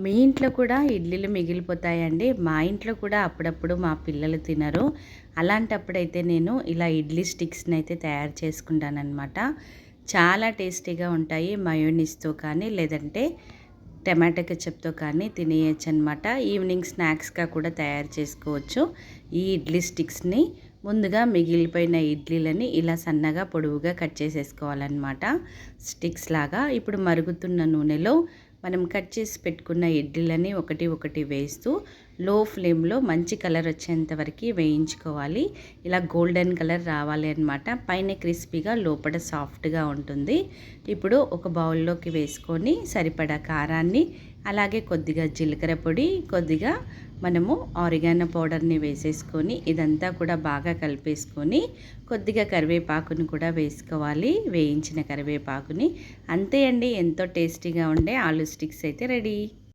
మీ ఇంట్లో కూడా ఇడ్లీలు మిగిలిపోతాయండి. మా ఇంట్లో కూడా అప్పుడప్పుడు మా పిల్లలు తినరు. అలాంటప్పుడైతే నేను ఇలా ఇడ్లీ స్టిక్స్ని అయితే తయారు చేసుకుంటానమాట చాలా టేస్టీగా ఉంటాయి. మయోనీస్తో కానీ లేదంటే టమాటో కెచప్తో కానీ తినేయచ్చు అనమాట ఈవినింగ్ స్నాక్స్గా కూడా తయారు చేసుకోవచ్చు. ఈ ఇడ్లీ స్టిక్స్ని ముందుగా మిగిలిపోయిన ఇడ్లీలని ఇలా సన్నగా పొడవుగా కట్ చేసేసుకోవాలన్నమాట. స్టిక్స్ లాగా ఇప్పుడు మరుగుతున్న నూనెలో మనం కట్ చేసి పెట్టుకున్న ఇడ్లీలని ఒకటి ఒకటి వేస్తూ లో ఫ్లేమ్లో మంచి కలర్ వచ్చేంత వరకు వేయించుకోవాలి. ఇలా గోల్డెన్ కలర్ రావాలి అనమాట పైన క్రిస్పీగా లోపల సాఫ్ట్గా ఉంటుంది. ఇప్పుడు ఒక బౌల్లోకి వేసుకొని సరిపడా కారాన్ని అలాగే కొద్దిగా జీలకర్ర పొడి కొద్దిగా మనము ఆరిగానో పౌడర్ని వేసేసుకొని ఇదంతా కూడా బాగా కలిపేసుకొని కొద్దిగా కరివేపాకుని కూడా వేసుకోవాలి. వేయించిన కరివేపాకుని. అంతే అండి. ఎంతో టేస్టీగా ఉండే ఆలు స్టిక్స్ అయితే రెడీ.